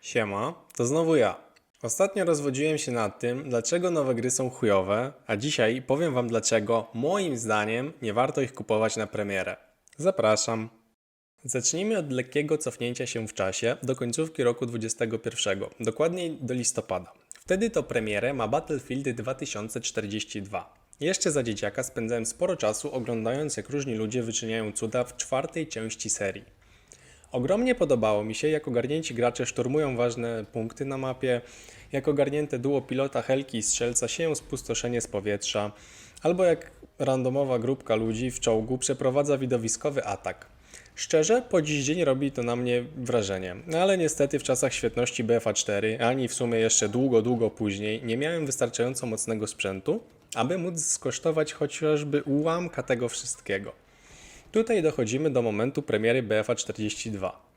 Siema, to znowu ja. Ostatnio rozwodziłem się nad tym, dlaczego nowe gry są chujowe, a dzisiaj powiem wam dlaczego, moim zdaniem, nie warto ich kupować na premierę. Zapraszam. Zacznijmy od lekkiego cofnięcia się w czasie do końcówki roku 2021, dokładniej do listopada. Wtedy to premierę ma Battlefield 2042. Jeszcze za dzieciaka spędzałem sporo czasu oglądając jak różni ludzie wyczyniają cuda w czwartej części serii. Ogromnie podobało mi się, jak ogarnięci gracze szturmują ważne punkty na mapie, jak ogarnięte duo pilota Helki i strzelca sieją spustoszenie z powietrza, albo jak randomowa grupka ludzi w czołgu przeprowadza widowiskowy atak. Szczerze, po dziś dzień robi to na mnie wrażenie, no ale niestety w czasach świetności BFA 4, ani w sumie jeszcze długo, długo później, nie miałem wystarczająco mocnego sprzętu, aby móc skosztować chociażby ułamka tego wszystkiego. Tutaj dochodzimy do momentu premiery BFA 42.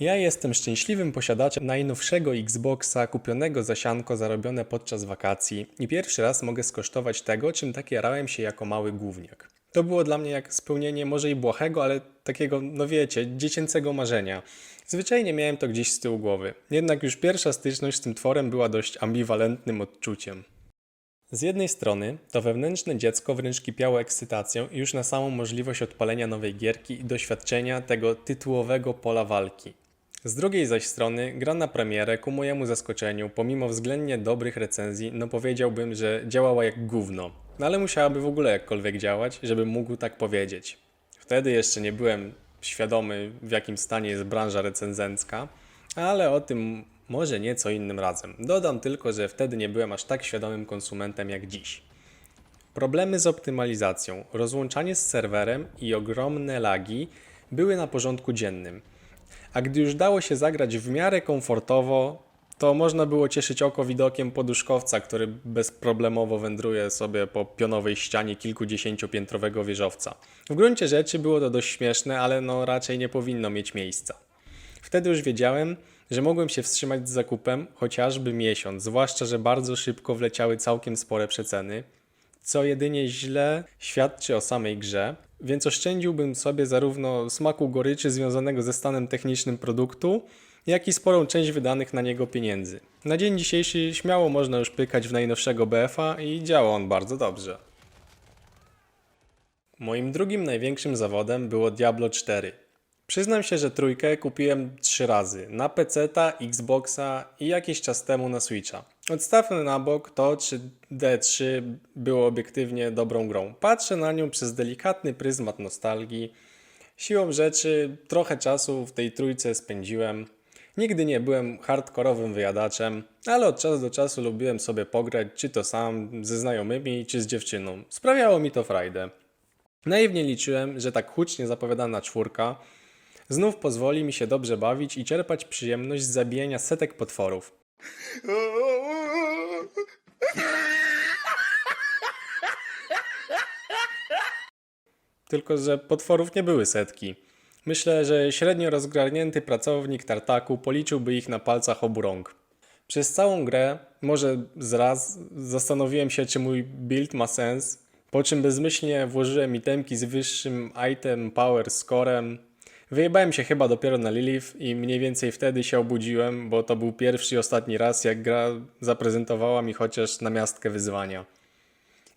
Ja jestem szczęśliwym posiadaczem najnowszego Xboxa kupionego za sianko zarobione podczas wakacji i pierwszy raz mogę skosztować tego, czym tak jarałem się jako mały gówniak. To było dla mnie jak spełnienie może i błahego, ale takiego, no wiecie, dziecięcego marzenia. Zwyczajnie miałem to gdzieś z tyłu głowy. Jednak już pierwsza styczność z tym tworem była dość ambiwalentnym odczuciem. Z jednej strony to wewnętrzne dziecko wręcz kipiało ekscytacją już na samą możliwość odpalenia nowej gierki i doświadczenia tego tytułowego pola walki. Z drugiej zaś strony gra na premierę ku mojemu zaskoczeniu, pomimo względnie dobrych recenzji, no powiedziałbym, że działała jak gówno. No ale musiałaby w ogóle jakkolwiek działać, żebym mógł tak powiedzieć. Wtedy jeszcze nie byłem świadomy w jakim stanie jest branża recenzencka, ale o tym może nieco innym razem. Dodam tylko, że wtedy nie byłem aż tak świadomym konsumentem jak dziś. Problemy z optymalizacją, rozłączanie z serwerem i ogromne lagi były na porządku dziennym. A gdy już dało się zagrać w miarę komfortowo, to można było cieszyć oko widokiem poduszkowca, który bezproblemowo wędruje sobie po pionowej ścianie kilkudziesięciopiętrowego wieżowca. W gruncie rzeczy było to dość śmieszne, ale no raczej nie powinno mieć miejsca. Wtedy już wiedziałem, że mogłem się wstrzymać z zakupem chociażby miesiąc, zwłaszcza, że bardzo szybko wleciały całkiem spore przeceny, co jedynie źle świadczy o samej grze, więc oszczędziłbym sobie zarówno smaku goryczy związanego ze stanem technicznym produktu, jak i sporą część wydanych na niego pieniędzy. Na dzień dzisiejszy śmiało można już pykać w najnowszego BFA i działa on bardzo dobrze. Moim drugim największym zawodem było Diablo 4. Przyznam się, że trójkę kupiłem trzy razy. Na PC-ta, Xboxa i jakiś czas temu na Switcha. Odstawmy na bok to, czy D3 było obiektywnie dobrą grą. Patrzę na nią przez delikatny pryzmat nostalgii. Siłą rzeczy trochę czasu w tej trójce spędziłem. Nigdy nie byłem hardkorowym wyjadaczem, ale od czasu do czasu lubiłem sobie pograć, czy to sam, ze znajomymi, czy z dziewczyną. Sprawiało mi to frajdę. Naiwnie liczyłem, że tak hucznie zapowiadana czwórka znów pozwoli mi się dobrze bawić i czerpać przyjemność z zabijania setek potworów. Tylko, że potworów nie były setki. Myślę, że średnio rozgarnięty pracownik tartaku policzyłby ich na palcach obu rąk. Przez całą grę, może z raz, zastanowiłem się, czy mój build ma sens, po czym bezmyślnie włożyłem itemki z wyższym item power scorem. Wyjebałem się chyba dopiero na Lilith i mniej więcej wtedy się obudziłem, bo to był pierwszy i ostatni raz, jak gra zaprezentowała mi chociaż namiastkę wyzwania.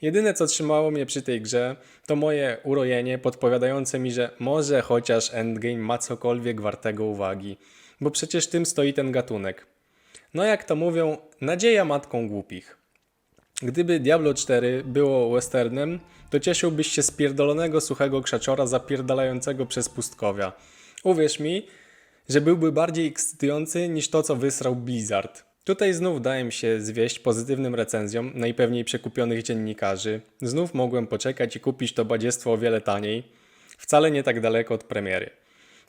Jedyne co trzymało mnie przy tej grze to moje urojenie podpowiadające mi, że może chociaż endgame ma cokolwiek wartego uwagi, bo przecież tym stoi ten gatunek. No jak to mówią, nadzieja matką głupich. Gdyby Diablo 4 było westernem, to cieszyłbyś się z pierdolonego suchego krzaczora zapierdalającego przez pustkowia. Uwierz mi, że byłby bardziej ekscytujący niż to, co wysrał Blizzard. Tutaj znów dałem się zwieść pozytywnym recenzjom najpewniej przekupionych dziennikarzy. Znów mogłem poczekać i kupić to badziestwo o wiele taniej, wcale nie tak daleko od premiery.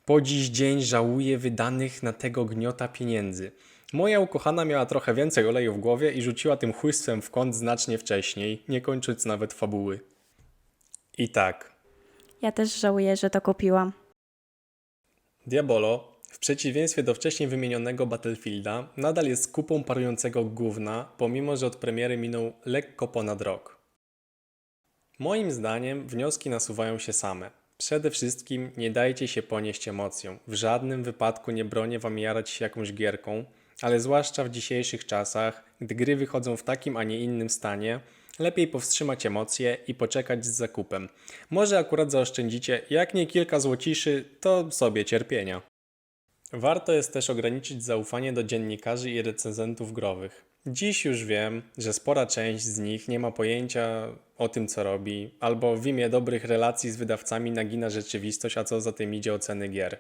Po dziś dzień żałuję wydanych na tego gniota pieniędzy. Moja ukochana miała trochę więcej oleju w głowie i rzuciła tym chłystwem w kąt znacznie wcześniej, nie kończąc nawet fabuły. I tak, Ja też żałuję, że to kupiłam. Diabolo, w przeciwieństwie do wcześniej wymienionego Battlefielda, nadal jest kupą parującego gówna, pomimo że od premiery minął lekko ponad rok. Moim zdaniem wnioski nasuwają się same. Przede wszystkim nie dajcie się ponieść emocjom. W żadnym wypadku nie bronię wam jarać się jakąś gierką, ale zwłaszcza w dzisiejszych czasach, gdy gry wychodzą w takim, a nie innym stanie, lepiej powstrzymać emocje i poczekać z zakupem. Może akurat zaoszczędzicie, jak nie kilka złociszy, to sobie cierpienia. Warto jest też ograniczyć zaufanie do dziennikarzy i recenzentów growych. Dziś już wiem, że spora część z nich nie ma pojęcia o tym, co robi, albo w imię dobrych relacji z wydawcami nagina rzeczywistość, a co za tym idzie oceny gier.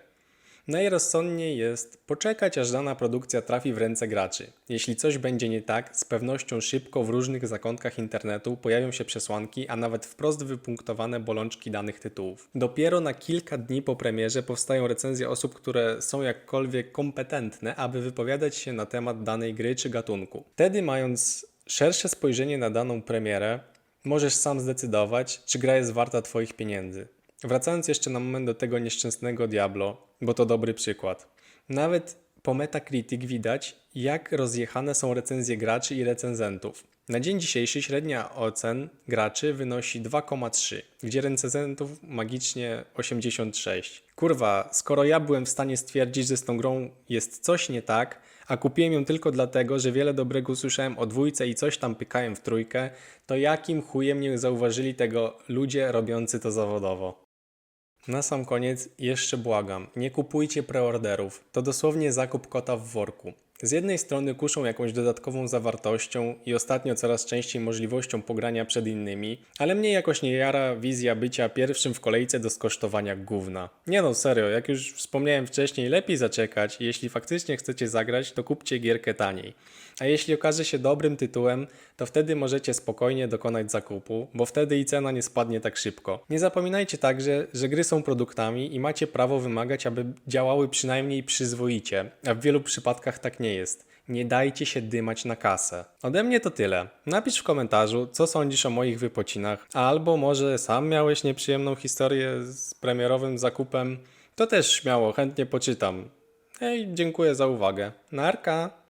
Najrozsądniej jest poczekać, aż dana produkcja trafi w ręce graczy. Jeśli coś będzie nie tak, z pewnością szybko w różnych zakątkach internetu pojawią się przesłanki, a nawet wprost wypunktowane bolączki danych tytułów. Dopiero na kilka dni po premierze powstają recenzje osób, które są jakkolwiek kompetentne, aby wypowiadać się na temat danej gry czy gatunku. Wtedy, mając szersze spojrzenie na daną premierę, możesz sam zdecydować, czy gra jest warta Twoich pieniędzy. Wracając jeszcze na moment do tego nieszczęsnego Diablo, bo to dobry przykład. Nawet po Metacritic widać, jak rozjechane są recenzje graczy i recenzentów. Na dzień dzisiejszy średnia ocen graczy wynosi 2,3, gdzie recenzentów magicznie 86. Kurwa, skoro ja byłem w stanie stwierdzić, że z tą grą jest coś nie tak, a kupiłem ją tylko dlatego, że wiele dobrego usłyszałem o dwójce i coś tam pykałem w trójkę, to jakim chujem nie zauważyli tego ludzie robiący to zawodowo? Na sam koniec jeszcze błagam, nie kupujcie preorderów. To dosłownie zakup kota w worku. Z jednej strony kuszą jakąś dodatkową zawartością i ostatnio coraz częściej możliwością pogrania przed innymi, ale mnie jakoś nie jara wizja bycia pierwszym w kolejce do skosztowania gówna. Nie no, serio, jak już wspomniałem wcześniej, lepiej zaczekać i jeśli faktycznie chcecie zagrać, to kupcie gierkę taniej. A jeśli okaże się dobrym tytułem, to wtedy możecie spokojnie dokonać zakupu, bo wtedy i cena nie spadnie tak szybko. Nie zapominajcie także, że gry są produktami i macie prawo wymagać, aby działały przynajmniej przyzwoicie, a w wielu przypadkach tak nie jest. Nie dajcie się dymać na kasę. Ode mnie to tyle. Napisz w komentarzu, co sądzisz o moich wypocinach, albo może sam miałeś nieprzyjemną historię z premierowym zakupem. To też śmiało, chętnie poczytam. Hej, dziękuję za uwagę. Narka!